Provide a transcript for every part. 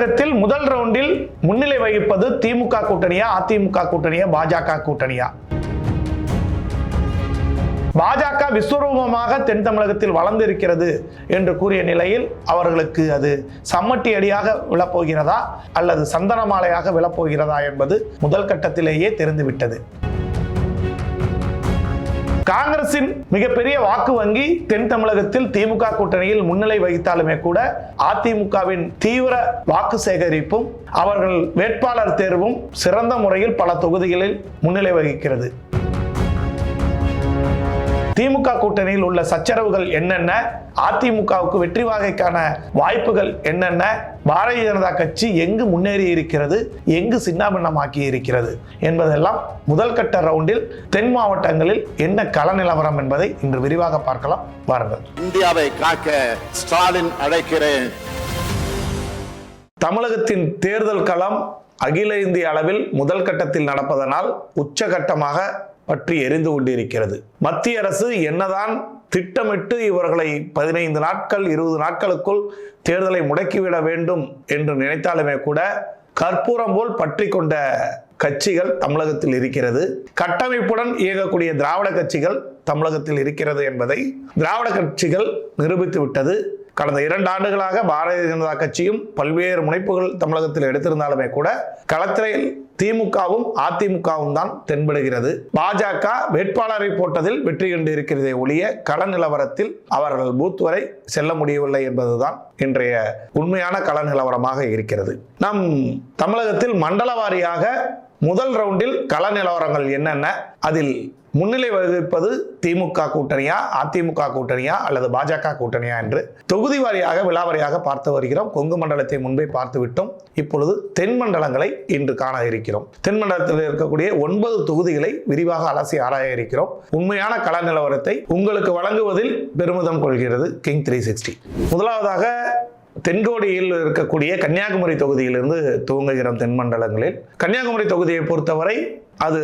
தமிழகத்தில் முதல் ரவுண்டில் முன்னிலை வகிப்பது திமுக கூட்டணியா அதிமுக கூட்டணியா பாஜக கூட்டணியா? பாஜக விஸ்வரூபமாக தென் தமிழகத்தில் வளர்ந்து இருக்கிறது என்று கூறிய நிலையில் அவர்களுக்கு அது சம்மட்டி அடியாக விழப்போகிறதா அல்லது சந்தன மாலையாக விழப்போகிறதா என்பது முதல் கட்டத்திலேயே தெரிந்துவிட்டது. காங்கிரசின் மிகப்பெரிய வாக்கு வங்கி தென் தமிழகத்தில் திமுக கூட்டணியில் முன்னிலை வகித்தாலுமே கூட அதிமுகவின் தீவிர வாக்கு சேகரிப்பும் அவர்கள் வேட்பாளர் தேர்வும் சிறந்த முறையில் பல தொகுதிகளில் முன்னிலை வகிக்கிறது. திமுக கூட்டணியில் உள்ள சச்சரவுகள் என்னென்ன? அதிமுகவுக்கு வெற்றி வாகைக்கான வாய்ப்புகள் என்னென்ன? பாரதிய ஜனதா கட்சி எங்கு முன்னேறி இருக்கிறது? எங்கு சின்னாபின்னமாக்கி இருக்கிறது? என்பதெல்லாம் முதல் கட்ட ரவுண்டில் தென் மாவட்டங்களில் என்ன கள நிலவரம் என்பதை இன்று விரிவாக பார்க்கலாம். வாருங்கள். இந்தியாவை காக்க ஸ்டாலின் அழைக்கிறேன். தமிழகத்தின் தேர்தல் களம் அகில இந்திய அளவில் முதல் கட்டத்தில் நடப்பதனால் உச்சகட்டமாக பற்றி எரிந்து கொண்டிருக்கிறது. மத்திய அரசு என்னதான் திட்டமிட்டு இவர்களை பதினைந்து நாட்கள் இருபது நாட்களுக்குள் தேர்தலை முடக்கிவிட வேண்டும் என்று நினைத்தாலுமே கூட கற்பூரம் போல் பற்றி கொண்ட கட்சிகள் தமிழகத்தில் இருக்கிறது. கட்டமைப்புடன் இயங்கக்கூடிய திராவிட கட்சிகள் தமிழகத்தில் இருக்கிறது என்பதை திராவிட கட்சிகள் நிரூபித்து விட்டது கடந்த இரண்டு ஆண்டுகளாக பாரதிய ஜனதா கட்சியும் பல்வேறு முனைப்புகள் தமிழகத்தில் எடுத்திருந்தாலுமே கூட களத்திரையில் திமுகவும் அதிமுகவும் தான் தென்படுகிறது. பாஜக வேட்பாளரை போட்டதில் வெற்றி கண்டு இருக்கிறதே ஒழிய கள நிலவரத்தில் அவர்கள் பூத் வரை செல்ல முடியவில்லை என்பதுதான் இன்றைய உண்மையான கள நிலவரமாக இருக்கிறது. நம் தமிழகத்தில் மண்டல வாரியாக முதல் ரவுண்டில் கள நிலவரங்கள் என்னென்ன? அதில் முன்னிலை வகிப்பது திமுக கூட்டணியா அதிமுக கூட்டணியா அல்லது பாஜக கூட்டணியா என்று தொகுதி வாரியாக விழாவாரியாக பார்த்து வருகிறோம். கொங்கு மண்டலத்தை முன்பே பார்த்து விட்டோம். இப்பொழுது தென் மண்டலங்களை இன்று காண இருக்கிறோம். தென் மண்டலத்தில் இருக்கக்கூடிய ஒன்பது தொகுதிகளை விரிவாக அலசி ஆராய இருக்கிறோம். உண்மையான கள நிலவரத்தை உங்களுக்கு வழங்குவதில் பெருமிதம் கொள்கிறது கிங் த்ரீ சிக்ஸ்டி முதலாவதாக தென்கோடியில் இருக்கக்கூடிய கன்னியாகுமரி தொகுதியிலிருந்து துவங்குகிறோம் தென் மண்டலங்களில் கன்னியாகுமரி தொகுதியை பொறுத்தவரை அது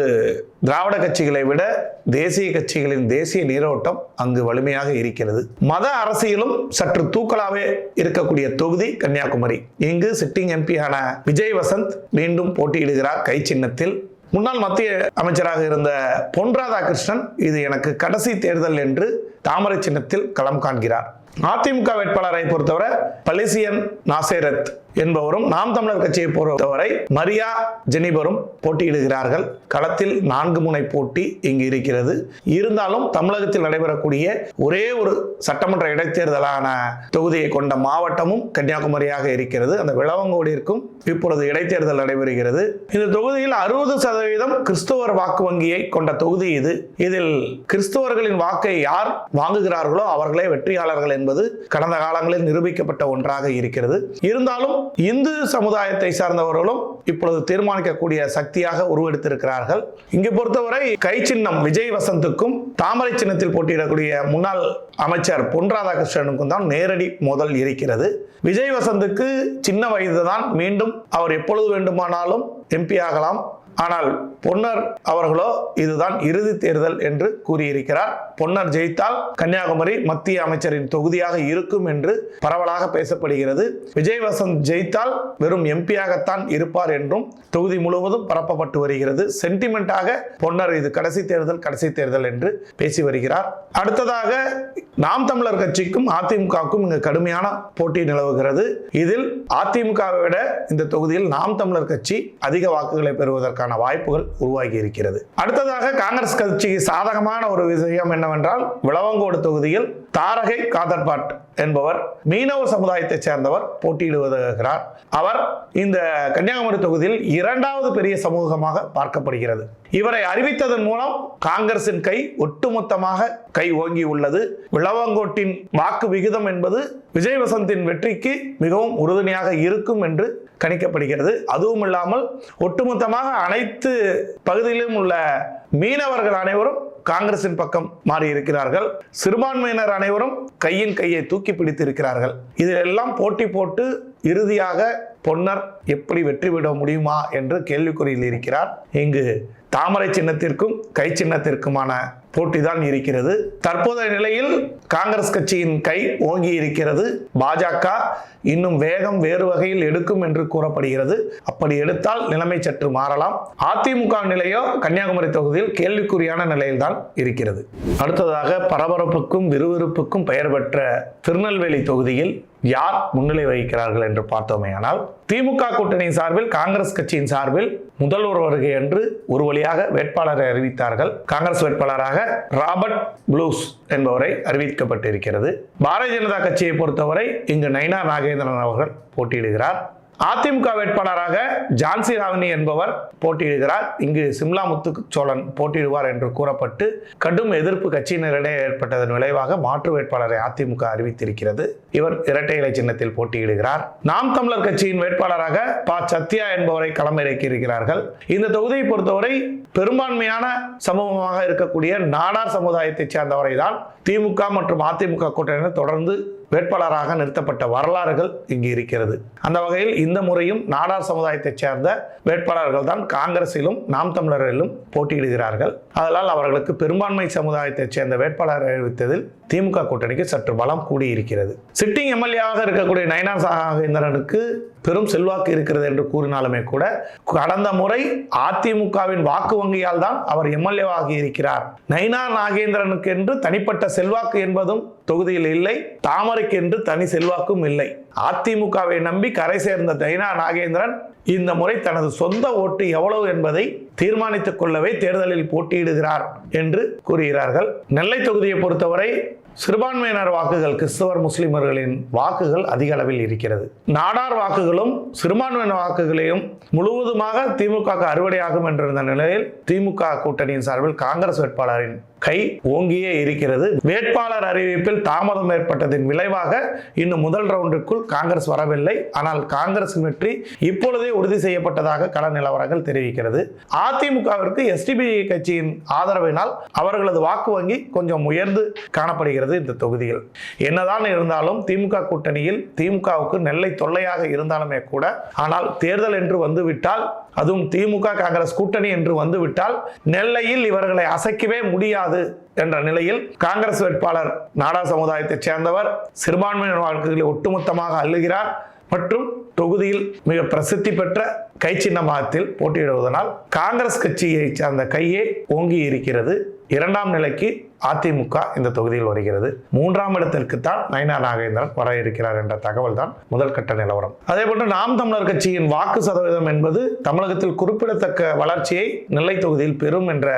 திராவிட கட்சிகளை விட தேசிய கட்சிகளின் தேசிய நீரோட்டம் அங்கு வலிமையாக இருக்கிறது. மத அரசியலும் சற்று தூக்கலாவே இருக்கக்கூடிய தொகுதி கன்னியாகுமரி. இங்கு சிட்டிங் எம்பியான விஜய் வசந்த் மீண்டும் போட்டியிடுகிறார் கை சின்னத்தில். முன்னாள் மத்திய அமைச்சராக இருந்த பொன் ராதாகிருஷ்ணன் இது எனக்கு கடைசி தேர்தல் என்று தாமரை சின்னத்தில் களம் காண்கிறார். அதிமுக வேட்பாளரை பொறுத்தவரை பலிசியன் நாசேரத். என்பவரும் நாம் தமிழர் கட்சியை பொறுத்தவரை மரியா ஜெனிபரும் போட்டியிடுகிறார்கள். களத்தில் நான்கு முனை போட்டி இங்கு இருக்கிறது. இருந்தாலும் தமிழகத்தில் நடைபெறக்கூடிய ஒரே ஒரு சட்டமன்ற இடைத்தேர்தலான தொகுதியை கொண்ட மாவட்டமும் கன்னியாகுமரியாக இருக்கிறது. அந்த விளவங்கோடிற்கும் இப்பொழுது இடைத்தேர்தல் நடைபெறுகிறது. இந்த தொகுதியில் அறுபது சதவீதம் கிறிஸ்தவர் வாக்கு வங்கியை கொண்ட தொகுதி இது. இதில் கிறிஸ்தவர்களின் வாக்கை யார் வாங்குகிறார்களோ அவர்களே வெற்றியாளர்கள் என்பது கடந்த காலங்களில் நிரூபிக்கப்பட்ட ஒன்றாக இருக்கிறது. இருந்தாலும் இந்து சமுதாயத்தை சார்ந்தவர்களும் இப்பொழுது தீர்மானிக்கக்கூடிய சக்தியாக உருவெடுத்திருக்கிறார்கள். இங்கு பொறுத்தவரை கை சின்னம் விஜய் வசந்துக்கும் தாமரை சின்னத்தில் போட்டியிடக்கூடிய முன்னாள் அமைச்சர் பொன் ராதாகிருஷ்ணனுக்கும் தான் நேரடி மோதல் இருக்கிறது. விஜய் வசந்துக்கு சின்ன வயதுதான் மீண்டும் அவர் எப்பொழுது வேண்டுமானாலும் எம்பி ஆகலாம். ஆனால் பொன்னர் அவர்களோ இதுதான் இறுதி தேர்தல் என்று கூறியிருக்கிறார். பொன்னர் ஜெயித்தால் கன்னியாகுமரி மத்திய அமைச்சரின் தொகுதியாக இருக்கும் என்று பரவலாக பேசப்படுகிறது. விஜய் வசந்த் ஜெயித்தால் வெறும் எம்பியாகத்தான் இருப்பார் என்றும் தொகுதி முழுவதும் பரப்பப்பட்டு வருகிறது. சென்டிமெண்டாக பொன்னர் இது கடைசி தேர்தல் கடைசி தேர்தல் என்று பேசி வருகிறார். அடுத்ததாக நாம் தமிழர் கட்சிக்கும் அதிமுகவுக்கும் இங்கு கடுமையான போட்டி நிலவுகிறது. இதில் அதிமுகவை விட இந்த தொகுதியில் நாம் தமிழர் கட்சி அதிக வாக்குகளை பெறுவதற்கான வாய்ப்புகள் உருவாகி இருக்கிறது அடுத்ததாக காங்கிரஸ் கட்சிக்கு சாதகமான ஒரு விஷயம் என்னவென்றால் விளவங்கோடு தொகுதியில் தாரகை காதர்பாட் என்பவர் மீனவ சமுதாயத்தைச் சேர்ந்தவர் போட்டியிடுவதாகிறார். அவர் இந்த கன்னியாகுமரி தொகுதியில் இரண்டாவது பெரிய சமூகமாக பார்க்கப்படுகிறது. இவரை அறிவித்ததன் மூலம் காங்கிரசின் கை ஒட்டுமொத்தமாக கை ஓங்கி உள்ளது. விளவங்கோட்டின் வாக்கு விகிதம் என்பது விஜய் வசந்தின் வெற்றிக்கு மிகவும் உறுதுணையாக இருக்கும் என்று கணிக்கப்படுகிறது. அதுவும் இல்லாமல் ஒட்டுமொத்தமாக அனைத்து பகுதியிலும் உள்ள மீனவர்கள் அனைவரும் காங்கிரசின் பக்கம் மாறி இருக்கிறார்கள் சிறுபான்மையினர் அனைவரும் கையின் கையை தூக்கி பிடித்து இருக்கிறார்கள் இதிலெல்லாம் போட்டி போட்டு இறுதியாக பொன்னர் எப்படி வெற்றி விட முடியுமா என்று கேள்விக்குறியில் இருக்கிறார். இங்கு தாமரை சின்னத்திற்கும் கை சின்னத்திற்குமான போட்டி தான் இருக்கிறது. தற்போதைய நிலையில் காங்கிரஸ் கட்சியின் கை ஓங்கி இருக்கிறது. பாஜக இன்னும் வேகம் வேறு வகையில் எடுக்கும் என்று கூறப்படுகிறது. அப்படி எடுத்தால் நிலைமை சற்று மாறலாம். அதிமுக நிலையோ கன்னியாகுமரி தொகுதியில் கேள்விக்குறியான நிலையில்தான் இருக்கிறது. அடுத்ததாக பரபரப்புக்கும் விறுவிறுப்புக்கும் பெயர் பெற்ற திருநெல்வேலி தொகுதியில் யார் முன்னிலை வகிக்கிறார்கள் என்று பார்த்தோமேயானால் திமுக கூட்டணி சார்பில் காங்கிரஸ் கட்சியின் சார்பில் முதல்வர் வருகை என்று ஒரு வழியாக வேட்பாளரை அறிவித்தார்கள். காங்கிரஸ் வேட்பாளராக ராபர்ட் ப்ளூஸ் என்பவரை அறிவிக்கப்பட்டிருக்கிறது. பாரதிய ஜனதா கட்சியை பொறுத்தவரை இங்கு நைனா நாகேந்திரன் அவர்கள் போட்டியிடுகிறார். அதிமுக வேட்பாளராக ஜான்சி ராவணி என்பவர் போட்டியிடுகிறார். இங்கு சிம்லா முத்து சோழன் போட்டியிடுவார் என்று கூறப்பட்டு கடும் எதிர்ப்பு கட்சியினரிடையே ஏற்பட்டதன் விளைவாக மாற்று வேட்பாளரை அதிமுக அறிவித்திருக்கிறது. இவர் இரட்டை இலை சின்னத்தில் போட்டியிடுகிறார். நாம் தமிழர் கட்சியின் வேட்பாளராக ப. சத்யா என்பவரை களமிறக்கியிருக்கிறார்கள். இந்த தொகுதியை பொறுத்தவரை பெரும்பான்மையான சமூகமாக இருக்கக்கூடிய நாடார் சமுதாயத்தைச் சேர்ந்தவரை தான் திமுக மற்றும் அதிமுக கூட்டணியினர் தொடர்ந்து வேட்பாளராக நிறுத்தப்பட்ட வரலாறுகள் இங்கு இருக்கிறது. அந்த வகையில் இந்த முறையும் நாடார் சமுதாயத்தைச் சேர்ந்த வேட்பாளர்கள் தான் காங்கிரஸிலும் நாம் தமிழரிலும் போட்டியிடுகிறார்கள். அதனால் அவர்களுக்கு பெரும்பான்மை சமுதாயத்தைச் சேர்ந்த வேட்பாளர் அறிவித்ததில் திமுக கூட்டணிக்கு சற்று பலம் கூடியிருக்கிறது. சிட்டிங் எம்எல்ஏவாக இருக்கக்கூடிய நயனார் நாகேந்திரனுக்கு பெரும் செல்வாக்கு இருக்கிறது என்று கூறினாலுமே கூட கடந்த முறை அதிமுகவின் வாக்கு வங்கியால் தான் அவர் எம்எல்ஏவாகி இருக்கிறார். நைனா நாகேந்திரனுக்கு என்று தனிப்பட்ட செல்வாக்கு என்பதும் தொகுதியில் இல்லை தாமரைக்கு என்று தனி செல்வாக்கும் இல்லை. அதிமுகவை நம்பி கரை சேர்ந்த நைனா நாகேந்திரன் இந்த முறை தனது சொந்த ஓட்டு எவ்வளவு என்பதை தீர்மானித்துக் கொள்ளவே தேர்தலில் போட்டியிடுகிறார் என்று கூறுகிறார்கள். நெல்லை தொகுதியை பொறுத்தவரை சிறுபான்மையினர் வாக்குகள் கிறிஸ்தவர் முஸ்லிமர்களின் வாக்குகள் அதிக அளவில் இருக்கிறது. நாடார் வாக்குகளும் சிறுபான்மையினர் வாக்குகளையும் முழுவதுமாக திமுக அறுவடையாகும் என்றிருந்த நிலையில் திமுக கூட்டணியின் சார்பில் காங்கிரஸ் வேட்பாளரின் கை ஓங்கியே இருக்கிறது. வேட்பாளர் அறிவிப்பில் தாமதம் ஏற்பட்டதின் விளைவாக இன்னும் முதல் ரவுண்டுக்குள் காங்கிரஸ் வரவில்லை. ஆனால் காங்கிரஸ் வெற்றி இப்பொழுதே உறுதி செய்யப்பட்டதாக கள நிலவரங்கள் தெரிவிக்கிறது. அதிமுகவிற்கு எஸ்டிபி கட்சியின் ஆதரவினால் அவர்களது வாக்கு வங்கி கொஞ்சம் உயர்ந்து காணப்படுகிறது இந்த தொகுதியில். என்னதான் இருந்தாலும் திமுக கூட்டணியில் திமுகவுக்கு நெல்லை தொல்லையாக இருந்தாலுமே கூட ஆனால் தேர்தல் என்று வந்துவிட்டால் அதுவும் திமுக காங்கிரஸ் கூட்டணி என்று வந்துவிட்டால் நெல்லையில் இவர்களை அசைக்கவே முடியாது என்ற நிலையில் காங்கிரஸ் வேட்பாளர் நாடா சமுதாயத்தைச் சேர்ந்தவர் சிறுபான்மையினர் வாழ்க்கைகளை ஒட்டுமொத்தமாக அள்ளுகிறார் மற்றும் தொகுதியில் மிக பிரசித்தி பெற்ற கை சின்னமாகத்தில் போட்டியிடுவதனால் காங்கிரஸ் கட்சியை சார்ந்த கையே ஓங்கி இருக்கிறது. இரண்டாம் நிலைக்கு அதிமுக இந்த தொகுதியில் வருகிறது. மூன்றாம் இடத்திற்கு தான் நயனா நாகேந்திரன் வர இருக்கிறார் என்ற தகவல் தான் முதல் கட்ட நிலவரம். அதே போன்று நாம் தமிழர் கட்சியின் வாக்கு சதவீதம் என்பது தமிழகத்தில் குறிப்பிடத்தக்க வளர்ச்சியை நெல்லை தொகுதியில் பெறும் என்ற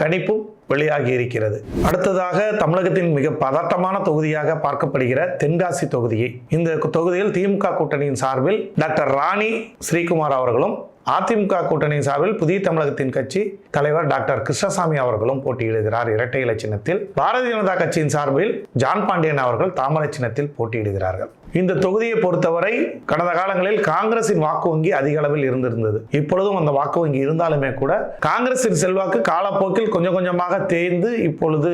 கணிப்பும் வெளியாகி இருக்கிறது அடுத்ததாக தமிழகத்தின் மிக பதட்டமான தொகுதியாக பார்க்கப்படுகிற தென்காசி தொகுதியை. இந்த தொகுதியில் திமுக கூட்டணியின் சார்பில் டாக்டர் ராணி ஸ்ரீகுமார் அவர்களும் அதிமுக கூட்டணியின் சார்பில் புதிய தமிழகத்தின் கட்சி தலைவர் டாக்டர் கிருஷ்ணசாமி அவர்களும் போட்டியிடுகிறார் இரட்டை இலை சின்னத்தில். பாரதிய ஜனதா கட்சியின் சார்பில் ஜான் பாண்டியன் அவர்கள் தாமரை சின்னத்தில் போட்டியிடுகிறார்கள். இந்த தொகுதியை பொறுத்தவரை கடந்த காலங்களில் காங்கிரசின் வாக்கு வங்கி அதிக அளவில் இருந்திருந்தது. இப்பொழுதும் அந்த வாக்கு வங்கி இருந்தாலுமே கூட காங்கிரசின் செல்வாக்கு காலப்போக்கில் கொஞ்சம் கொஞ்சமாக தேய்ந்து இப்பொழுது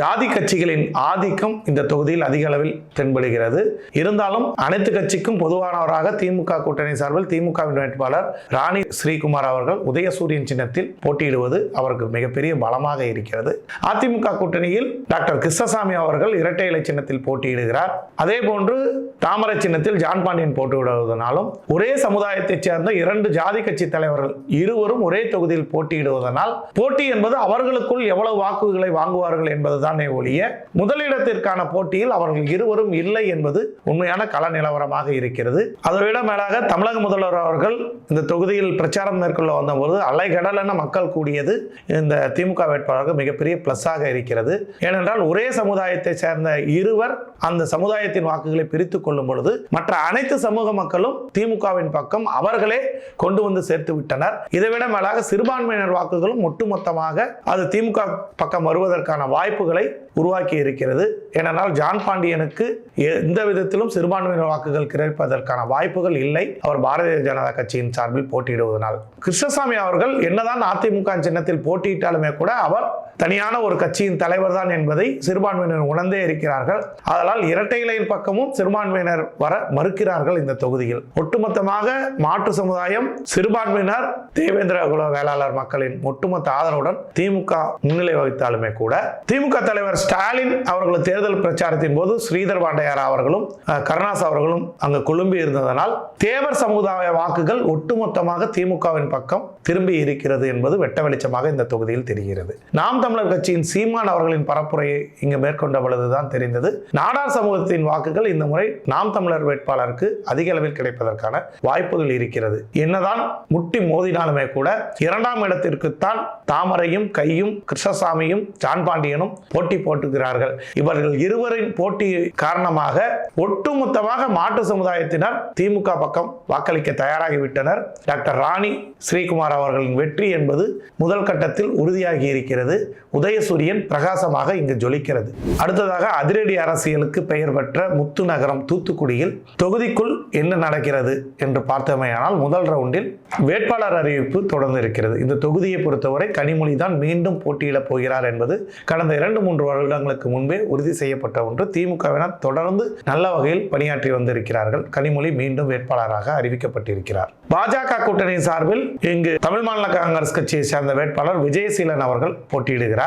ஜாதி கட்சிகளின் ஆதிக்கம் இந்த தொகுதியில் அதிக அளவில் தென்படுகிறது. இருந்தாலும் அனைத்து கட்சிக்கும் பொதுவானவராக திமுக கூட்டணி சார்பில் திமுகவின் வேட்பாளர் ராணி ஸ்ரீகுமார் அவர்கள் உதயசூரியன் சின்னத்தில் போட்டியிடுவது அவருக்கு மிகப்பெரிய பலமாக இருக்கிறது. அதிமுக கூட்டணியில் டாக்டர் கிருஷ்ணசாமி அவர்கள் இரட்டை இலை சின்னத்தில் போட்டியிடுகிறார். அதே போன்று தாமரை சின்னத்தில் ஜான் பாண்டியன் போட்டியிடுவதனாலும் ஒரே சமுதாயத்தைச் சேர்ந்த இரண்டு ஜாதி கட்சி தலைவர்கள் இருவரும் ஒரே தொகுதியில் போட்டியிடுவதனால் போட்டி என்பது அவர்களுக்குள் எவ்வளவு வாக்குகளை வாங்குவார்கள் என்பதுதானே ஒழிய முதலிடத்திற்கான போட்டியில் அவர்கள் இருவரும் இல்லை என்பது உண்மையான கள நிலவரமாக இருக்கிறது. அதைவிட மேலாக தமிழக முதல்வர் அவர்கள் இந்த தொகுதியில் பிரச்சாரம் மேற்கொள்ள வந்தபோது அலைகடல் என மக்கள் கூடியது இந்த திமுக வேட்பாளருக்கு மிகப்பெரிய பிளஸ்ஸாக இருக்கிறது. ஏனென்றால் ஒரே சமுதாயத்தை சேர்ந்த இருவர் அந்த சமுதாயத்தின் வாக்குகளை பிரித்துக் கொள்ளும் பொழுது மற்ற அனைத்து சமூக மக்களும் திமுகவின் பக்கம் அவர்களே கொண்டு வந்து சேர்த்து விட்டனர். இதைவிட மேலாக சிறுபான்மையினர் வாக்குகளும் ஒட்டுமொத்தமாக அது திமுக பக்கம் வருவதற்கான வாய்ப்புகளை உருவாக்கி இருக்கிறது. ஏனென்றால் ஜான் பாண்டியனுக்கு எந்த விதத்திலும் சிறுபான்மையினர் வாக்குகள் கிடைப்பதற்கான வாய்ப்புகள் இல்லை. அவர் பாரதிய ஜனதா கட்சியின் சார்பில் போட்டியிடுவதனால். கிருஷ்ணசாமி அவர்கள் என்னதான் அதிமுக சின்னத்தில் போட்டியிட்டாலுமே கூட அவர் தனியான ஒரு கட்சியின் தலைவர் தான் என்பதை சிறுபான்மையினர் உணர்ந்தே இருக்கிறார்கள். அதனால் இரட்டை இலையின் பக்கமும் சிறுபான்மையினர் வர மறுக்கிறார்கள் இந்த தொகுதியில். ஒட்டுமொத்தமாக மாற்று சமுதாயம் சிறுபான்மையினர் தேவேந்திர குல வேளாளர் மக்களின் ஒட்டுமொத்த ஆதரவுடன் திமுக முன்னிலை வகித்தாலுமே கூட திமுக தலைவர் ஸ்டாலின் அவர்களது தேர்தல் பிரச்சாரத்தின் போது ஸ்ரீதர் பாண்டையார் அவர்களும் கருணாஸ் அவர்களும் அங்கு குழும்பி இருந்ததனால் தேவர் சமுதாய வாக்குகள் ஒட்டுமொத்தமாக திமுகவின் பக்கம் திரும்பி இருக்கிறது என்பது வெட்ட வெளிச்சமாக இந்த தொகுதியில் தெரிகிறது. நாம் தமிழர் கட்சியின் சீமான் அவர்களின் பரப்புரையை இங்கு மேற்கொண்ட பொழுதுதான் தெரிந்தது. நாடார் சமூகத்தின் வாக்குகள் இந்த முறை நாம் தமிழர் வேட்பாளருக்கு அதிக அளவில் கிடைப்பதற்கான வாய்ப்புகள் இருக்கிறது. என்னதான் முட்டி மோதினாலுமே கூட இரண்டாம் இடத்திற்குத்தான் தாமரையும் கையும் கிருஷ்ணசாமியும் ஜான் பாண்டியனும் போட்டி போட்டுகிறார்கள் இவர்கள் இருவரின் போட்டி காரணமாக ஒட்டுமொத்தமாக மாற்று சமுதாயத்தினர் திமுக பக்கம் வாக்களிக்க தயாராகிவிட்டனர். டாக்டர் ராணி ஸ்ரீகுமார் அவர்களின் வெற்றி என்பது முதல் கட்டத்தில் உறுதியாகி இருக்கிறது உதயசூரியன் பிரகாசமாக இங்கு ஜொலிக்கிறது. அடுத்ததாக அதிரடி அரசியலுக்கு பெயர் பெற்ற முத்து நகரம் தூத்துக்குடியில் தொகுதிக்குள் என்ன நடக்கிறது என்று பார்த்தமையானால் முதல் ரவுண்டில் வேட்பாளர் அறிவிப்பு தொடர்ந்து இருக்கிறது இந்த தொகுதியை பொறுத்தவரை கனிமொழி தான் மீண்டும் போட்டியிடப் போகிறார் என்பது கடந்த இரண்டு மூன்று வருடங்களுக்கு முன்பே உறுதி செய்யப்பட்ட ஒன்று. திமுகவினர் தொடர்ந்து நல்ல வகையில் பணியாற்றி வந்திருக்கிறார்கள். கனிமொழி மீண்டும் வேட்பாளராக அறிவிக்கப்பட்டிருக்கிறார். பாஜக கூட்டணி சார்பில் இங்கு தமிழ் மாநில காங்கிரஸ் கட்சியை சேர்ந்த வேட்பாளர் விஜயசீலன் அவர்கள் போட்டியிடுகிறார்.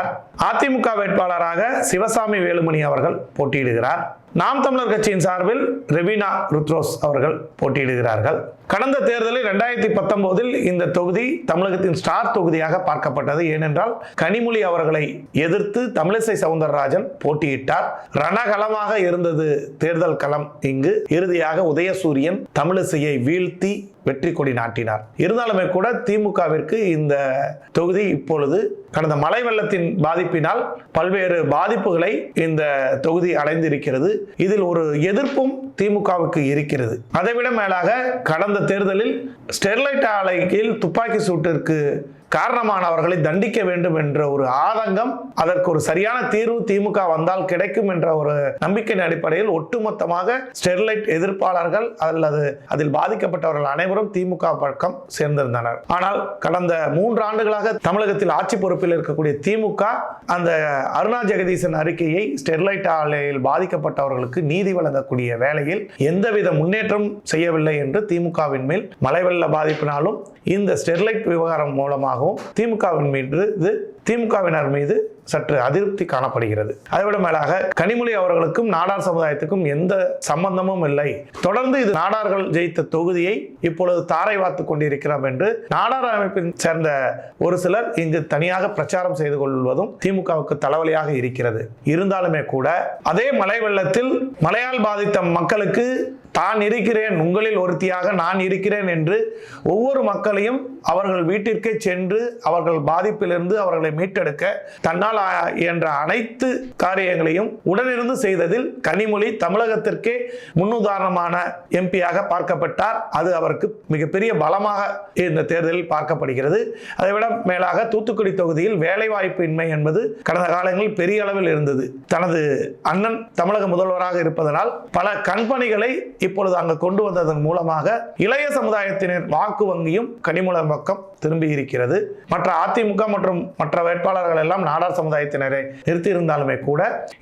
அதிமுக வேட்பாளராக சிவசாமி வேலுமணி அவர்கள் போட்டியிடுகிறார். நாம் தமிழர் கட்சியின் சார்பில் ரெவினா ருத்ரோஸ் அவர்கள் போட்டியிடுகிறார்கள். கடந்த தேர்தலில் ரெண்டாயிரத்தி பத்தொன்பதில் இந்த தொகுதி தமிழகத்தின் ஸ்டார் தொகுதியாக பார்க்கப்பட்டது. ஏனென்றால் கனிமொழி அவர்களை எதிர்த்து தமிழிசை சவுந்தரராஜன் போட்டியிட்டார். ரணகலமாக இருந்தது தேர்தல் களம். இங்கு இறுதியாக உதயசூரியன் தமிழிசையை வீழ்த்தி வெற்றி கொடி நாட்டினார். இருந்தாலுமே கூட திமுகவிற்கு இந்த தொகுதி இப்பொழுது கடந்த மழை வெள்ளத்தின் பாதிப்பினால் பல்வேறு பாதிப்புகளை இந்த தொகுதி அடைந்திருக்கிறது. இதில் ஒரு எதிர்ப்பும் திமுகவுக்கு இருக்கிறது. அதைவிட மேலாக கடந்த தேர்தலில் ஸ்டெர்லைட் ஆலைக்கு துப்பாக்கி சூட்டிற்கு காரணமானவர்களை தண்டிக்க வேண்டும் என்ற ஒரு ஆதங்கம் அதற்கு ஒரு சரியான தீர்வு திமுக வந்தால் கிடைக்கும் என்ற ஒரு நம்பிக்கையின் அடிப்படையில் ஒட்டுமொத்தமாக ஸ்டெர்லைட் எதிர்ப்பாளர்கள் அல்லது அதில் பாதிக்கப்பட்டவர்கள் அனைவரும் திமுக பக்கம் சேர்ந்திருந்தனர். ஆனால் கடந்த மூன்று ஆண்டுகளாக தமிழகத்தில் ஆட்சி பொறுப்பில் இருக்கக்கூடிய திமுக அந்த அருணா ஜெகதீசன் அறிக்கையை ஸ்டெர்லைட் ஆலையில் பாதிக்கப்பட்டவர்களுக்கு நீதி வழங்கக்கூடிய வேளையில் எந்தவித முன்னேற்றம் செய்யவில்லை என்று திமுகவின் மேல் மழை வெள்ள பாதிப்பினாலும் இந்த ஸ்டெர்லைட் விவகாரம் மூலமாகவும் திமுகவின் மீது இது திமுகவினர் மீது சற்று அதிருப்தி காணப்படுகிறது. அதைவிட மேலாக கனிமொழி அவர்களுக்கும் நாடார் சமுதாயத்துக்கும் எந்த சம்பந்தமும் இல்லை. தொடர்ந்து இது நாடார்கள் ஜெயித்த தொகுதியை இப்பொழுது தாரை வாத்து கொண்டிருக்கிறோம் என்று நாடார் அமைப்பின் சேர்ந்த ஒரு சிலர் இங்கு தனியாக பிரச்சாரம் செய்து கொள்வதும் திமுகவுக்கு தலைவலியாக இருக்கிறது. இருந்தாலுமே கூட அதே மழை வெள்ளத்தில் மழையால் பாதித்த மக்களுக்கு தான் இருக்கிறேன் உங்களில் ஒருத்தியாக நான் இருக்கிறேன் என்று ஒவ்வொரு மக்களையும் அவர்கள் வீட்டிற்கே சென்று அவர்கள் பாதிப்பிலிருந்து அவர்களை மீட்டெடுக்க தன்னால் என்ற அனைத்து காரியங்களையும் உடனிருந்து செய்ததில் கனிமொழி தமிழகத்திற்கே முன்னுதாரணமான எம்பியாக பார்க்கப்பட்டார். அது அவருக்கு மிகப்பெரிய பலமாக இந்த தேர்தலில் பார்க்கப்படுகிறது. அதைவிட மேலாக தூத்துக்குடி தொகுதியில் வேலைவாய்ப்பின்மை என்பது கடந்த காலங்களில் பெரிய அளவில் இருந்தது. தனது அண்ணன் தமிழக முதல்வராக இருப்பதனால் பல கண்பணிகளை இப்பொழுது அங்கு கொண்டு வந்ததன் மூலமாக இளைய சமுதாயத்தினர் வாக்கு வங்கியும் கனிமூலம் பக்கம் திரும்பி இருக்கிறது மற்ற அதிமுக மற்றும் மற்ற வேட்பாளர்கள் எல்லாம் நாடார் சமுதாயத்தினரை நிறுத்தியிருந்தாலுமே கூட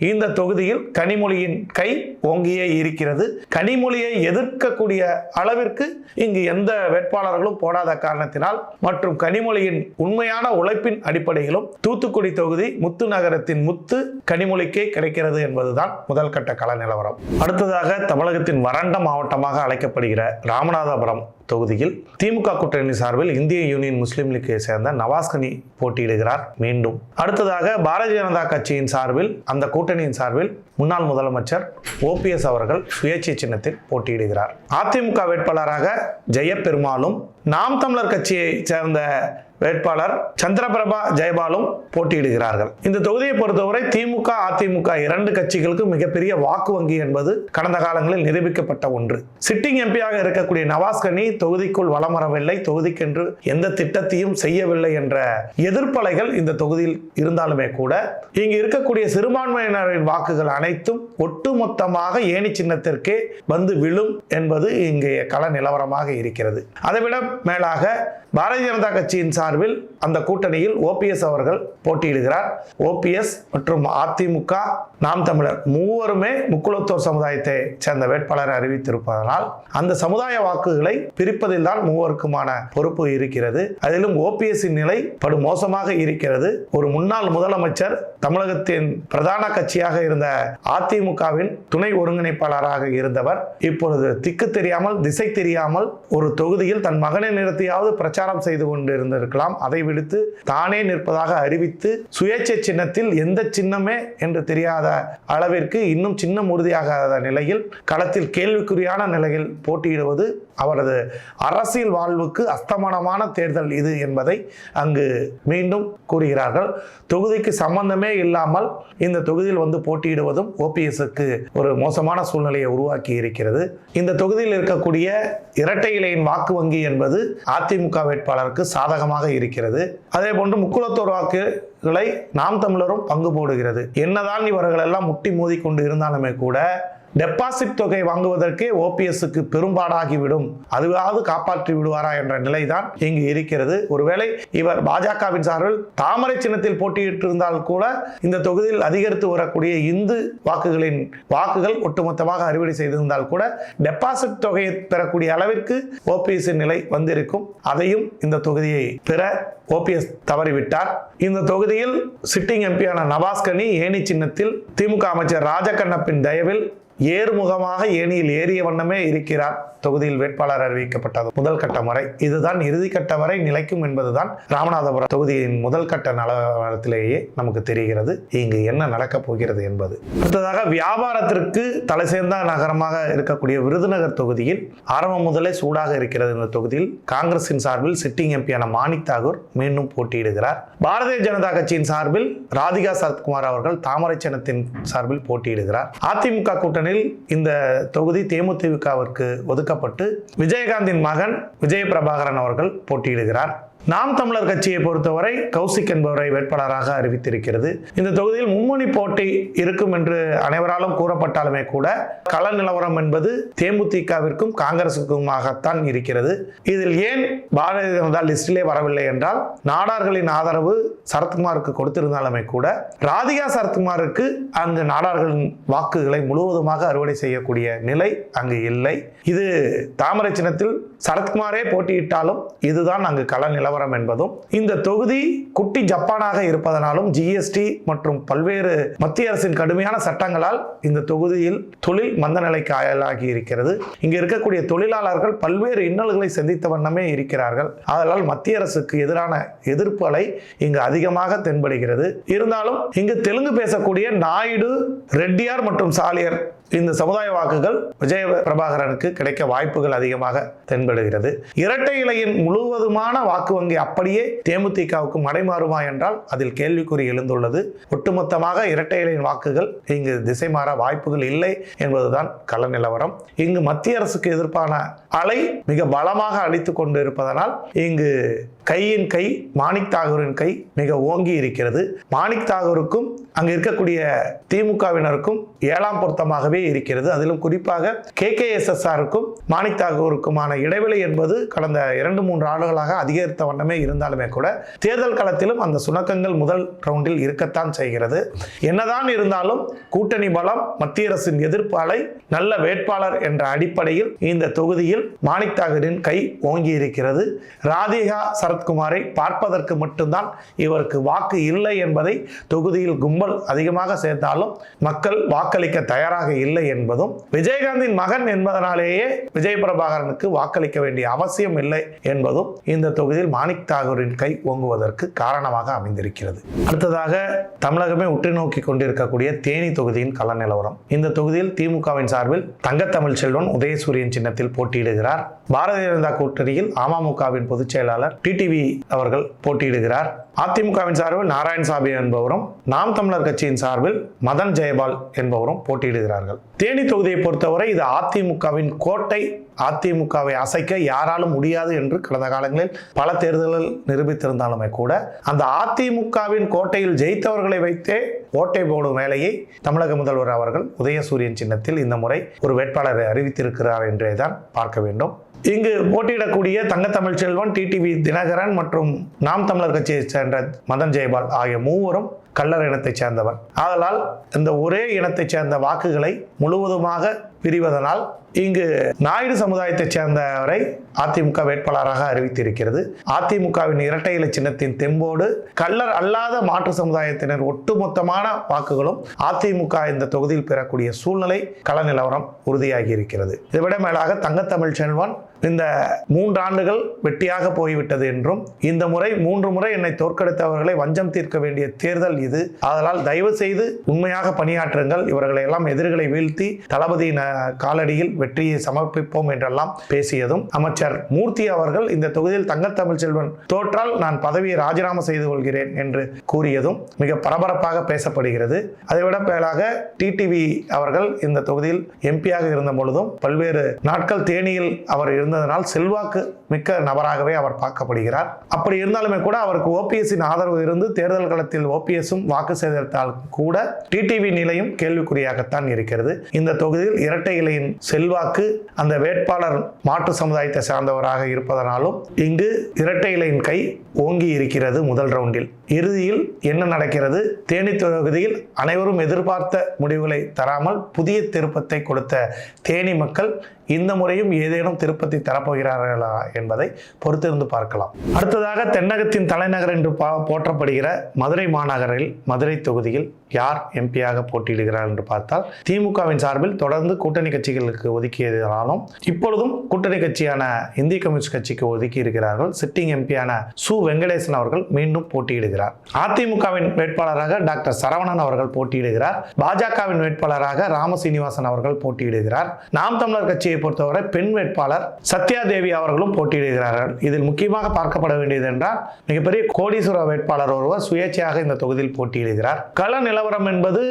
இந்த தொகுதியில் கனிமொழியின் கை ஓங்கியே இருக்கிறது. கனிமொழியை எதிர்க்கக்கூடிய அளவிற்கு இங்கு எந்த வேட்பாளர்களும் போடாத காரணத்தினால் மற்றும் கனிமொழியின் உண்மையான உழைப்பின் அடிப்படையிலும் தூத்துக்குடி தொகுதி முத்து நகரத்தின் முத்து கனிமொழிக்கே கிடைக்கிறது என்பதுதான் முதல் கட்ட கள நிலவரம். அடுத்ததாக தமிழகத்தின் வறண்ட மாவட்டமாக அழைக்கப்படுகிற ராமநாதபுரம் தொகுதியில் திமுக கூட்டணி சார்பில் இந்திய யூனியன் முஸ்லீம் லீக்கை சேர்ந்த நவாஸ்கனி போட்டியிடுகிறார் மீண்டும். அடுத்ததாக பாரதிய ஜனதா கட்சியின் சார்பில் அந்த கூட்டணியின் சார்பில் முன்னாள் முதலமைச்சர் ஓபிஎஸ் அவர்கள் சுயேட்சை சின்னத்தில் போட்டியிடுகிறார். அதிமுக வேட்பாளராக ஜெயபெருமாளும் நாம் தமிழர் கட்சியை சேர்ந்த வேட்பாளர் சந்திரபிரபா ஜெயபாலும் போட்டியிடுகிறார்கள். இந்த தொகுதியை பொறுத்தவரை திமுக அதிமுக இரண்டு கட்சிகளுக்கு மிகப்பெரிய வாக்கு வங்கி என்பது கடந்த காலங்களில் நிரூபிக்கப்பட்ட ஒன்று. சிட்டிங் எம்பியாக இருக்கக்கூடிய நவாஸ் கனி தொகுதிக்குள் வலம் வரவில்லை. தொகுதிக்கென்று எந்த திட்டத்தையும் செய்யவில்லை என்ற எதிர்ப்பலைகள் இந்த தொகுதியில் இருந்தாலுமே கூட இங்கு இருக்கக்கூடிய சிறுபான்மையினரின் வாக்குகள் அனைத்தும் ஒட்டுமொத்தமாக ஏணி சின்னத்திற்கே வந்து விழும் என்பது இங்கே கள நிலவரமாக இருக்கிறது. அதைவிட மேலாக பாரதிய ஜனதா கட்சியின் சார்பில் அந்த கூட்டணியில் ஓபிஎஸ் அவர்கள் போட்டியிடுகிறார். ஓபிஎஸ் மற்றும் அதிமுக நாம் தமிழர் மூவருமே முக்குளத்தோர் சமுதாயத்தை சேர்ந்த வேட்பாளரை அறிவித்திருப்பதனால் அந்த சமுதாய வாக்குகளை பிரிப்பதில் தான் மூவருக்குமான பொறுப்பு இருக்கிறது. அதிலும் ஓபிஎஸ்ஸின் நிலை படு மோசமாக இருக்கிறது. ஒரு முன்னாள் முதலமைச்சர் தமிழகத்தின் பிரதான கட்சியாக இருந்த அதிமுகவின் துணை ஒருங்கிணைப்பாளராக இருந்தவர் இப்பொழுது திக்கு தெரியாமல் திசை தெரியாமல் ஒரு தொகுதியில் தன் மகனை நிறுத்தியாவது பிரச்சாரம் செய்து கொண்டிருந்திருக்கலாம். அதை விடுத்து தானே நிற்பதாக அறிவித்து சுயேட்சை சின்னத்தில் எந்த சின்னமே என்று தெரியாத அளவிற்கு இன்னும் சின்னம் உறுதியாகாத நிலையில் களத்தில் கேள்விக்குறியான நிலையில் போட்டியிடுவது அவரது அரசியல் வாழ்வுக்கு அஸ்தமனமான தேர்தல் இது என்பதை அங்கு மீண்டும் கூறுகிறார்கள். தொகுதிக்கு சம்பந்தமே இல்லாமல் இந்த தொகுதியில் வந்து போட்டியிடுவதும் ஓபிஎஸ்க்கு ஒரு மோசமான சூழ்நிலையை உருவாக்கி இருக்கிறது. இந்த தொகுதியில் இருக்கக்கூடிய இரட்டை இலையின் வாக்கு வங்கி என்பது அதிமுக வேட்பாளருக்கு சாதகமாக இருக்கிறது. அதே போன்று முக்குளத்தோர் வாக்குகளை நாம் தமிழரும் பங்கு போடுகிறது. என்னதான் இவர்கள் எல்லாம் முட்டி மோதி கொண்டு இருந்தாலுமே கூட டெபாசிட் தொகை வாங்குவதற்கே ஓபிஎஸ்க்கு பெரும்பாடாகிவிடும். அதுவாவது காப்பாற்றி விடுவாரா என்ற நிலைதான் இங்கு இருக்கிறது. ஒருவேளை இவர் பாஜகவின் சார்பில் தாமரை சின்னத்தில் போட்டியிட்டு இருந்தால் கூட இந்த தொகுதியில் அதிகரித்து வரக்கூடிய இந்து வாக்குகளின் வாக்குகள் ஒட்டுமொத்தமாக அறுவடை செய்திருந்தால் கூட டெபாசிட் தொகையை பெறக்கூடிய அளவிற்கு ஓபிஎஸ் நிலை வந்திருக்கும். அதையும் இந்த தொகுதியை பெற ஓபிஎஸ் தவறிவிட்டார். இந்த தொகுதியில் சிட்டிங் எம்பியான நவாஸ்கனி ஏனி ஏணி சின்னத்தில் திமுக அமைச்சர் ராஜகண்ணப்பின் தயவில் ஏறுமுகமாக ஏணியில் ஏறிய வண்ணமே இருக்கிறார். தொகுதியில் வேட்பாளர் அறிவிக்கப்பட்டது. முதல் கட்ட முறை. இதுதான் இறுதி கட்ட வரை நிலைக்கும் என்பதுதான் ராமநாதபுரம் தொகுதியின் முதல் கட்ட நிலவரத்திலேயே நமக்கு தெரிகிறது. இங்கு என்ன நடக்கப் போகிறது என்பது. அடுத்ததாக வியாபாரத்திற்கு தலை சேர்ந்த நகரமாக இருக்கக்கூடிய விருதுநகர் தொகுதியில் ஆரம்பம் முதலே சூடாக இருக்கிறது இந்த தொகுதியில் காங்கிரசின் சார்பில் சிட்டிங் எம்பியான மாணிக் தாகூர் மீண்டும் போட்டியிடுகிறார். பாரதிய ஜனதா கட்சியின் சார்பில் ராதிகா சரத்குமார் அவர்கள் தாமரை சின்னத்தின் சார்பில் போட்டியிடுகிறார். அதிமுக கூட்டணி கூட்டணியில் இந்த தொகுதி தேமுதிகவிற்கு ஒதுக்கப்பட்டு விஜயகாந்தின் மகன் விஜய பிரபாகரன் அவர்கள் போட்டியிடுகிறார். நாம் தமிழர் கட்சியை பொறுத்தவரை கௌசிக் என்பவரை வேட்பாளராக அறிவித்திருக்கிறது. இந்த தொகுதியில் மும்முனை போட்டி இருக்கும் என்று அனைவராலும் கூறப்பட்டாலுமே கூட கள நிலவரம் என்பது தேமுதிகவிற்கும் காங்கிரசுக்குமாகத்தான் இருக்கிறது. இதில் ஏன் பாரதிய ஜனதா லிஸ்டிலே வரவில்லை என்றால் நாடார்களின் ஆதரவு சரத்குமாருக்கு கொடுத்திருந்தாலுமே கூட ராதிகா சரத்குமாருக்கு அங்கு நாடார்களின் வாக்குகளை முழுவதுமாக அறுவடை செய்யக்கூடிய நிலை அங்கு இல்லை. இது தாமரை சின்னத்தில் சரத்குமாரே போட்டியிட்டாலும் இதுதான் அங்கு கள நிலவரம் என்பதும் இந்த தொகுதி குட்டி ஜப்பானாக இருப்பதனாலும் ஜிஎஸ்டி மற்றும் பல்வேறு மத்திய அரசின் கடுமையான சட்டங்களால் இந்த தொகுதியில் தொழில் மந்த நிலைக்கு ஆயலாகி இருக்கிறது. இங்கு இருக்கக்கூடிய தொழிலாளர்கள் பல்வேறு இன்னல்களை சந்தித்த வண்ணமே இருக்கிறார்கள். அதனால் மத்திய அரசுக்கு எதிரான எதிர்ப்பு அலை இங்கு அதிகமாக தென்படுகிறது. இருந்தாலும் இங்கு தெலுங்கு பேசக்கூடிய நாயுடு ரெட்டியார் மற்றும் சாலியர் இந்த சமுதாய வாக்குகள் விஜய பிரபாகரனுக்கு கிடைக்க வாய்ப்புகள் அதிகமாக தென்படுகிறது. இரட்டை இலையின் முழுவதுமான வாக்கு வங்கி அப்படியே தேமுதிகவுக்கு மடைமாறுமா என்றால் அதில் கேள்விக்குறி எழுந்துள்ளது. ஒட்டுமொத்தமாக இரட்டை இலையின் வாக்குகள் இங்கு திசை மாற வாய்ப்புகள் இல்லை என்பதுதான் கள நிலவரம். இங்கு மத்திய அரசுக்கு எதிர்ப்பான அலை மிக பலமாக அடித்து கொண்டு இருப்பதனால் இங்கு கையின் கை மாணிக் தாகூரின் கை மிக ஓங்கி இருக்கிறது. மாணிக் தாகூருக்கும் அங்கு இருக்கக்கூடிய திமுகவினருக்கும் ஏழாம் பொருத்தமாகவே இடைவெளி இருக்கிறது. அதிலும் குறிப்பாக கே கே எஸ் எஸ் ஆருக்கும் மாணிக் தாகூருக்குமான இடைவெளி என்பது கடந்த இரண்டு மூன்று ஆண்டுகளாக அதிகரித்த வண்ணமே இருந்தாலுமே கூட தேர்தல் களத்திலும் அந்த சுணக்கங்கள் முதல் ரவுண்டில் இருக்கத்தான் செய்கிறது. என்னதான் இருந்தாலும் கூட்டணி பலம் மத்திய அரசின் எதிர்ப்பு நல்ல வேட்பாளர் என்ற அடிப்படையில் இந்த தொகுதியில் மாணிக் தாகூரின் கை ஓங்கி இருக்கிறது. ராதிகா சரத்குமாரை பார்ப்பதற்கு மட்டும்தான் இவருக்கு வாக்கு இல்லை என்பதை தொகுதியில் கும்பல் அதிகமாக சேர்த்தாலும் மக்கள் வாக்களிக்க தயாராக இல்லை. இல்லை என்பதும் விஜயகாந்தின் மகன் என்பதனாலேயே விஜய் பிரபாகரனுக்கு வாக்களிக்க வேண்டிய அவசியம் இல்லை என்பதும் இந்த தொகுதியில் மாணிக் தாகூரின் கை ஓங்குவதற்கு காரணமாக அமைந்திருக்கிறது. அடுத்ததாக தமிழகமே உற்று நோக்கி கொண்டிருக்கக்கூடிய தேனி தொகுதியின் கள நிலவரம். இந்த தொகுதியில் திமுகவின் சார்பில் தங்கத்தமிழ் செல்வன் உதயசூரியன் சின்னத்தில் போட்டியிடுகிறார். பாரதிய ஜனதா கூட்டணியில் அமமுகவின் பொதுச் செயலாளர் டிடிவி அவர்கள் போட்டியிடுகிறார். அதிமுகவின் சார்பில் நாராயணசாமி என்பவரும் நாம் தமிழர் கட்சியின் சார்பில் மதன் ஜெயபால் என்பவரும் போட்டியிடுகிறார்கள். தேனி தொகுதியை பொறுத்தவரை இது அதிமுகவின் கோட்டை அதிமுகவை அசைக்க யாராலும் முடியாது என்று கடந்த காலங்களில் பல தேர்தல்கள் நிரூபித்திருந்தாலுமே கூட அந்த அதிமுகவின் கோட்டையில் ஜெயித்தவர்களை வைத்தே ஓட்டை போடும் வேலையை தமிழக முதல்வர் அவர்கள் உதயசூரியன் சின்னத்தில் இந்த முறை ஒரு வேட்பாளரை அறிவித்திருக்கிறார் என்றே தான் பார்க்க வேண்டும். இங்கு போட்டியிடக்கூடிய தங்கத்தமிழ் செல்வன் டிடிவி தினகரன் மற்றும் நாம் தமிழர் கட்சியைச் சேர்ந்த மதன் ஜெயபால் ஆகிய மூவரும் கல்லர் இனத்தைச் சேர்ந்தவர். ஆதலால் இந்த ஒரே இனத்தைச் சேர்ந்த வாக்குகளை முழுவதுமாக பிரிவதனால் இங்கு நாயுடு சமுதாயத்தைச் சேர்ந்தவரை அதிமுக வேட்பாளராக அறிவித்திருக்கிறது. அதிமுகவின் இரட்டை இலை சின்னத்தின் தெம்போடு கள்ளர் அல்லாத மாற்று சமுதாயத்தினர் ஒட்டுமொத்தமான வாக்குகளும் அதிமுக இந்த தொகுதியில் பெறக்கூடிய சூழ்நிலை கள நிலவரம் உறுதியாகி இருக்கிறது இதைவிட மேலாக தங்கத்தமிழ் செல்வன் இந்த மூன்றாண்டுகள் வெட்டியாக போய்விட்டது என்றும் இந்த முறை மூன்று முறை என்னை தோற்கடித்தவர்களை வஞ்சம் தீர்க்க வேண்டிய தேர்தல் இது. ஆதலால் தயவு செய்து உண்மையாக பணியாற்றுங்கள். இவர்களை எல்லாம் எதிர்களை வீழ்த்தி தளபதியின் காலடியில் வெற்றியை சமர்ப்பிப்போம் என்றெல்லாம் பேசியதும் அமைச்சர் மூர்த்தி அவர்கள் இந்த தொகுதியில் தங்கத்தமிழ் செல்வன் தோற்றால் நான் பதவியை ராஜினாமா செய்து கொள்கிறேன் என்று கூறியதும் மிக பரபரப்பாக பேசப்படுகிறது. அதைவிட மேலாக டிடிவி அவர்கள் இந்த தொகுதியில் எம்பியாக இருந்த பொழுதும் பல்வேறு நாட்கள் தேனியில் அவர் இருந்ததனால் செல்வாக்கு மிக்க நபராகவே அவர் பார்க்கப்படுகிறார். அப்படி இருந்தாலுமே கூட அவருக்கு ஓபிஎஸ்ஸின் ஆதரவு இருந்து தேர்தல் களத்தில் ஓபிஎஸும் வாக்கு சேதத்தால் கூட டிடிவி நிலையும் கேள்விக்குறியாகத்தான் இருக்கிறது. இந்த தொகுதியில் இரட்டை இலையின் செல்வாக்கு அந்த வேட்பாளர் மாற்று சமுதாயத்தை சார்ந்தவராக இருப்பதனாலும் இங்கு இரட்டை இலையின் கை ஓங்கி இருக்கிறது முதல் ரவுண்டில். இறுதியில் என்ன நடக்கிறது? தேனி தொகுதியில் அனைவரும் எதிர்பார்த்த முடிவுகளை தராமல் புதிய திருப்பத்தை கொடுத்த தேனி மக்கள் இந்த முறையும் ஏதேனும் திருப்பத்தை தரப்போகிறார்களா என்பதை பொறுத்திருந்து பார்க்கலாம். அடுத்ததாக தென்னகத்தின் தலைநகர் என்று பா- போற்றப்படுகிற மதுரை மாநகரில் மதுரை தொகுதியில் யார் எம்பியாக போட்டியிடுகிறார் என்று பார்த்தால் திமுகவின் சார்பில் தொடர்ந்து கூட்டணி கட்சிகளுக்கு ஒதுக்கியதாலும் இப்பொழுதும் கூட்டணி கட்சியான இந்திய கம்யூனிஸ்ட் கட்சிக்கு ஒதுக்கி இருக்கிறார்கள். சிட்டிங் எம்பியான சு. வெங்கடேசன் அவர்கள் மீண்டும் போட்டியிடுகிறார். அதிமுகவின் வேட்பாளராக டாக்டர் சரவணன் அவர்கள் போட்டியிடுகிறார். பாஜகவின் வேட்பாளராக ராம சீனிவாசன் அவர்கள் போட்டியிடுகிறார். நாம் தமிழர் கட்சியை பொறுத்தவரை பெண் வேட்பாளர் சத்யா தேவி அவர்களும் போட்டியிடுகிறார்கள். இதில் முக்கியமாக பார்க்கப்பட வேண்டியது என்றால் மிகப்பெரிய கோடீஸ்வர வேட்பாளர் ஒருவர் சுயேட்சையாக இந்த தொகுதியில் போட்டியிடுகிறார். கள நிலவரம் என்பது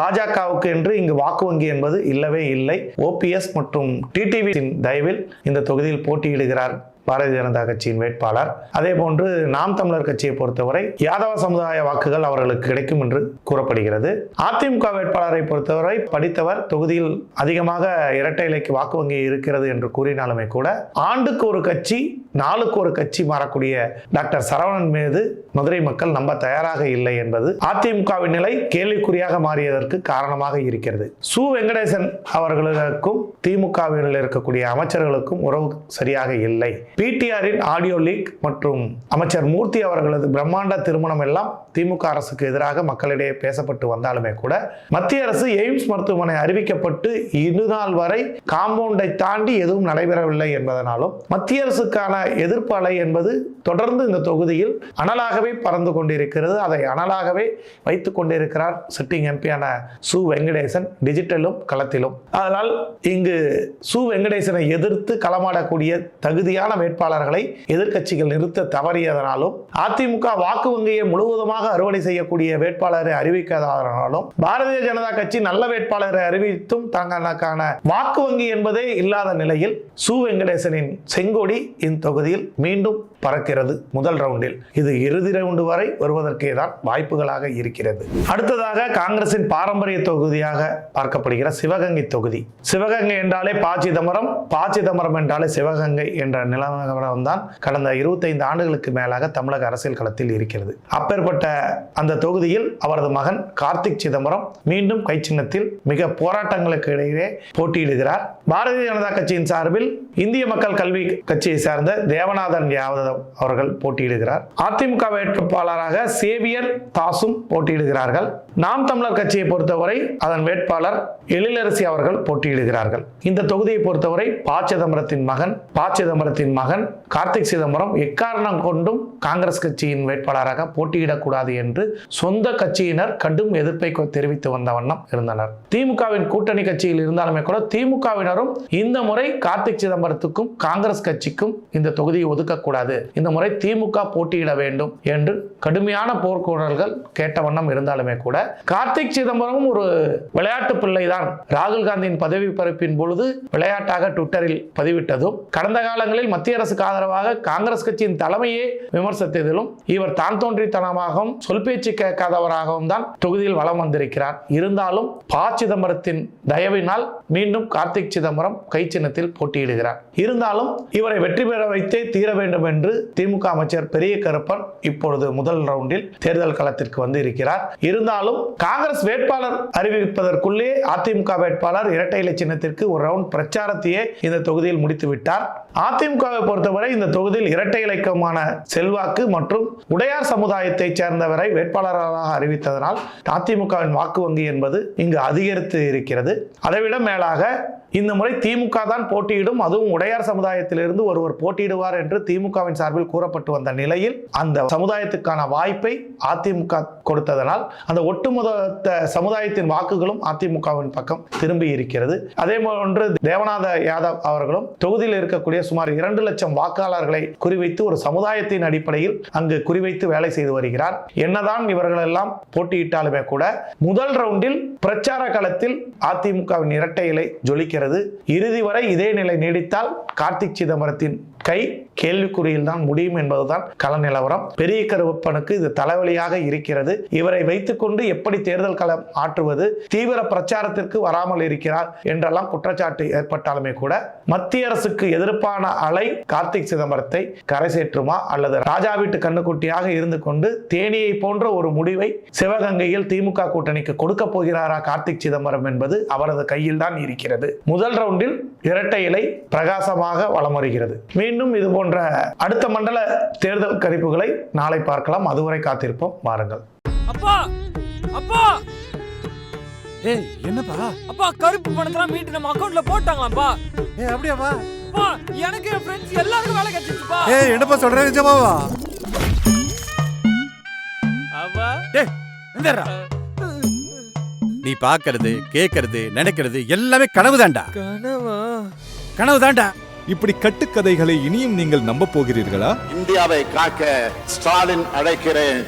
பாஜகவுக்கு என்று இங்கு வாக்கு வங்கி என்பது இல்லவே இல்லை. ஓபிஎஸ் மற்றும் டிடிவி தயவில் இந்த தொகுதியில் போட்டியிடுகிறார். பாரதிய ஜனதா கட்சியின் வேட்பாளர். அதே போன்று நாம் தமிழர் கட்சியை பொறுத்தவரை யாதவ சமுதாய வாக்குகள் அவர்களுக்கு கிடைக்கும் என்று கூறப்படுகிறது. அதிமுக வேட்பாளரை பொறுத்தவரை படித்தவர் தொகுதியில் அதிகமாக இரட்டை இலைக்கு வாக்கு வங்கி இருக்கிறது என்று கூறினாலுமே கூட ஆண்டுக்கு ஒரு கட்சி நாளுக்கு ஒரு கட்சி மாறக்கூடிய டாக்டர் சரவணன் மீது மதுரை மக்கள் நம்ப தயாராக இல்லை என்பது அதிமுகவின் நிலை கேள்விக்குறியாக மாறியதற்கு காரணமாக இருக்கிறது. சு. வெங்கடேசன் அவர்களுக்கும் திமுகவில் இருக்கக்கூடிய அமைச்சர்களுக்கும் உறவு சரியாக இல்லை. பிடிஆரின் ஆடியோ லீக் மற்றும் அமைச்சர் மூர்த்தி அவர்களது பிரம்மாண்ட திருமணம் எல்லாம் திமுக அரசுக்கு எதிராக மக்களிடையே பேசப்பட்டு வந்தாலுமே கூட மத்திய அரசு எய்ம்ஸ் மருத்துவமனை அறிவிக்கப்பட்டு இதுநாள் வரை காம்பவுண்டை தாண்டி எதுவும் நடைபெறவில்லை என்பதனாலும் மத்திய அரசுக்கான எதிர்ப்பு அலை என்பது தொடர்ந்து இந்த தொகுதியில் அனலாகவே பறந்து கொண்டிருக்கிறது. அதை அனலாகவே வைத்துக் கொண்டிருக்கிறார் சிட்டிங் எம்பியான சு வெங்கடேசன் டிஜிட்டலும் களத்திலும். அதனால் இங்கு சு வெங்கடேசனை எதிர்த்து களமாடக்கூடிய தகுதியான வேட்பாளர்களை எதிர்க்கட்சிகள் நிறுத்த தவறியதனாலும் அதிமுக வாக்கு வங்கியை முழுவதுமாக அறுவடை செய்யக்கூடிய வேட்பாளரை அறிவிக்காததனாலும் பாரதிய ஜனதா கட்சி நல்ல வேட்பாளரை அறிவித்தும் தங்களுக்கான வாக்கு வங்கி என்பதே இல்லாத நிலையில் சு. வெங்கடேசனின் செங்கொடி இந்த தொகுதியில் மீண்டும் பறக்கிறது முதல் ரவுண்டில். இது இறுதி ரவுண்டு வரை வருவதற்கே தான் வாய்ப்புகளாக இருக்கிறது. அடுத்ததாக காங்கிரசின் பாரம்பரிய தொகுதியாக பார்க்கப்படுகிற சிவகங்கை தொகுதி. சிவகங்கை என்றாலே பா சிதம்பரம் பா சிதம்பரம் என்றாலே சிவகங்கை என்ற நிலவரம் தான் கடந்த இருபத்தைந்து ஆண்டுகளுக்கு மேலாக தமிழக அரசியல் களத்தில் இருக்கிறது. அப்பேற்பட்ட அந்த தொகுதியில் அவரது மகன் கார்த்திக் சிதம்பரம் மீண்டும் கை சின்னத்தில் மிக போராட்டங்களுக்கு இடையே போட்டியிடுகிறார். பாரதிய ஜனதா கட்சியின் சார்பில் இந்திய மக்கள் கல்வி கட்சியை சார்ந்த தேவநாதன் யாவது யாதவ் அவர்கள் போட்டியிடுகிறார். அதிமுக வேட்பாளராக சேவியர் தாசும் போட்டியிடுகிறார்கள். நாம் தமிழர் கட்சியை பொறுத்தவரை அதன் வேட்பாளர் எழிலரசி அவர்கள் போட்டியிடுகிறார்கள். இந்த தொகுதியை பொறுத்தவரை ப. சிதம்பரத்தின் மகன் ப. சிதம்பரத்தின் மகன் கார்த்திக் சிதம்பரம் எக்காரணம் கொண்டும் காங்கிரஸ் கட்சியின் வேட்பாளராக போட்டியிடக்கூடாது என்று சொந்த கட்சியினர் கடும் எதிர்ப்பை தெரிவித்து வந்த வண்ணம் இருந்தனர். திமுகவின் கூட்டணி கட்சியில் இருந்தாலுமே கூட திமுகவினரும் இந்த முறை கார்த்திக் சிதம்பரத்துக்கும் காங்கிரஸ் கட்சிக்கும் இந்த தொகுதியை ஒதுக்கக்கூடாது. இந்த முறை திமுக போட்டியிட வேண்டும் என்று கடுமையான போர்க்குழல்கள் கேட்ட வண்ணம் இருந்தாலுமே கூட கார்த்திக் சிதம்பரமும் ஒரு விளையாட்டு பிள்ளைதான். ராகுல் காந்தியின் பதவி பரப்பின் பொழுது விளையாட்டாக ட்விட்டரில் பதிவிட்டதும் கடந்த காலங்களில் மத்திய அரசுக்கு ஆதரவாக காங்கிரஸ் கட்சியின் தலைமையே விமர்சித்ததிலும் இவர் தான் தோன்றித்தனமாகவும் சொல் பேச்சு கேட்காதவராகவும் தான் தொகுதியில் வளம் வந்திருக்கிறார். இருந்தாலும் ப. சிதம்பரத்தின் தயவினால் மீண்டும் கார்த்திக் சிதம்பரம் கை சின்னத்தில் போட்டியிடுகிறார். இருந்தாலும் இவரை வெற்றி பெற வைத்தே தீர வேண்டும் என்று திமுக அமைச்சர் பெரிய கருப்பன் இப்பொழுது முதல் ரவுண்டில் தேர்தல் களத்திற்கு வந்து இருக்கிறார் இருந்தாலும் இருந்தாலும் காங்கிரஸ் வேட்பாளர் அறிவிப்பதற்குள்ளே அதிமுக வேட்பாளர் இரட்டை இலை சின்னத்திற்கு ஒரு ரவுண்ட் பிரச்சாரத்தையே இந்த தொகுதியில் முடித்து விட்டார் அதிமுகவை பொறுத்தவரை இந்த தொகுதியில் இரட்டை இலக்கமான செல்வாக்கு மற்றும் உடையார் சமுதாயத்தைச் சேர்ந்தவரை வேட்பாளராக அறிவித்ததனால் அதிமுகவின் வாக்கு வங்கி என்பது இங்கு அதிகரித்து இருக்கிறது. அதைவிட மேலாக இந்த முறை திமுக தான் போட்டியிடும் அதுவும் உடையார் சமுதாயத்திலிருந்து ஒருவர் போட்டியிடுவார் என்று திமுகவின் சார்பில் கூறப்பட்டு வந்த நிலையில் அந்த சமுதாயத்துக்கான வாய்ப்பை அதிமுக கொடுத்ததனால் அந்த ஒட்டுமொத்த சமுதாயத்தின் வாக்குகளும் அதிமுகவின் பக்கம் திரும்பி இருக்கிறது. அதே போன்று தேவநாத யாதவ் அவர்களும் தொகுதியில் இருக்கக்கூடிய சுமார் இரண்டு லட்சம் வாக்காளர்களை குறிவைத்து ஒரு சமுதாயத்தின் அடிப்படையில் அங்கு குறிவைத்து வேலை செய்து வருகிறார். என்னதான் இவர்கள் எல்லாம் போட்டியிட்டாலுமே கூட முதல் ரவுண்டில் பிரச்சார களத்தில் அதிமுகவின் இரட்டை இலை ஜொலிக்கிறது. இறுதி வரை இதே நிலை நீடித்தால் கார்த்திக் சிதம்பரத்தின் கை கேள்விக்குறியில் தான் முடியும் என்பதுதான் கள நிலவரம். பெரிய கருப்பனுக்கு இது தலைவலியாக இருக்கிறது. இவரை வைத்துக்கொண்டு எப்படி தேர்தல் களம் ஆற்றுவது தீவிர பிரச்சாரத்திற்கு வராமல் இருக்கிறார் என்றெல்லாம் குற்றச்சாட்டு ஏற்பட்டாலுமே கூட மத்திய அரசுக்கு எதிர்ப்பான அலை கார்த்திக் சிதம்பரத்தை கரை சேற்றுமா அல்லது ராஜா வீட்டு கண்ணுக்குட்டியாக இருந்து கொண்டு தேனியை போன்ற ஒரு முடிவை சிவகங்கையில் திமுக கூட்டணிக்கு கொடுக்க போகிறாரா கார்த்திக் சிதம்பரம் என்பது அவரது கையில் தான் இருக்கிறது. முதல் ரவுண்டில் இரட்டை இலை பிரகாசமாக வலம் வருகிறது மீண்டும் இது போன்ற அடுத்த மண்டல தேர்தல் கணிப்புகளை நாளை பார்க்கலாம். அதுவரை காத்திருப்போம். வாருங்கள். அப்பா! அப்பா! ஏய் என்னப்பா? அப்பா கருப்பு பணத்தெல்லாம் மீட்டு நம்ம அக்கவுண்ட்ல போட்டாங்களாப்பா ஏய் அப்படியாப்பா? அப்பா எனக்கு என் ஃப்ரெண்ட்ஸ் எல்லாருக்கும் வேலை கிடைச்சிச்சுப்பா ஏய் என்னப்பா சொல்ற நிஜமாவா? அவ? டேய் எந்தடா நீ பாக்குறது கேக்குறது நினைக்கிறது எல்லாமே கனவுதான்டா. கனவா? கனவுதான்டா. இப்படி கட்டுக்கதைகளை இனியும் நீங்கள் நம்ப போகிறீர்களா? இந்தியாவை காக்க ஸ்டாலின் அழைக்கிறேன்.